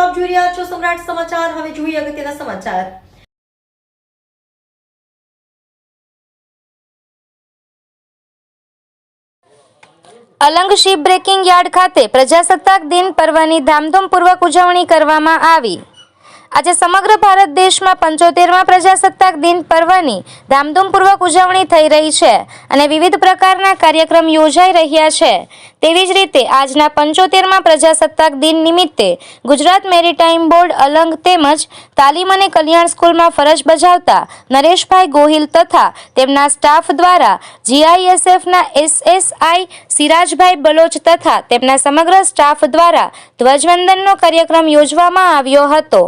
મિત્રો જોઈ રહ્યા છો સમ્રાટ સમાચાર. હવે જોઈએ અગત્યના સમાચાર. અલંગ શિપ બ્રેકિંગ યાર્ડ ખાતે પ્રજાસત્તાક દિન પર્વની ધામધૂમપૂર્વક ઉજવણી કરવામાં આવી. આજે સમગ્ર ભારત દેશમાં પંચોતેરમાં પ્રજાસત્તાક દિન પર્વની ધામધૂમપૂર્વક ઉજવણી થઈ રહી છે અને વિવિધ પ્રકારના કાર્યક્રમ યોજાઈ રહ્યા છે. તેવી જ રીતે આજના પંચોતેરમાં પ્રજાસત્તાક દિન નિમિત્તે ગુજરાત મેરીટાઈમ બોર્ડ અલંગ તેમજ તાલીમ અને કલ્યાણ સ્કૂલમાં ફરજ બજાવતા નરેશભાઈ ગોહિલ તથા તેમના સ્ટાફ દ્વારા જીઆઈએસએફના એસએસઆઈ સિરાજભાઈ બલોચ તથા તેમના સમગ્ર સ્ટાફ દ્વારા ધ્વજવંદનનો કાર્યક્રમ યોજવામાં આવ્યો હતો.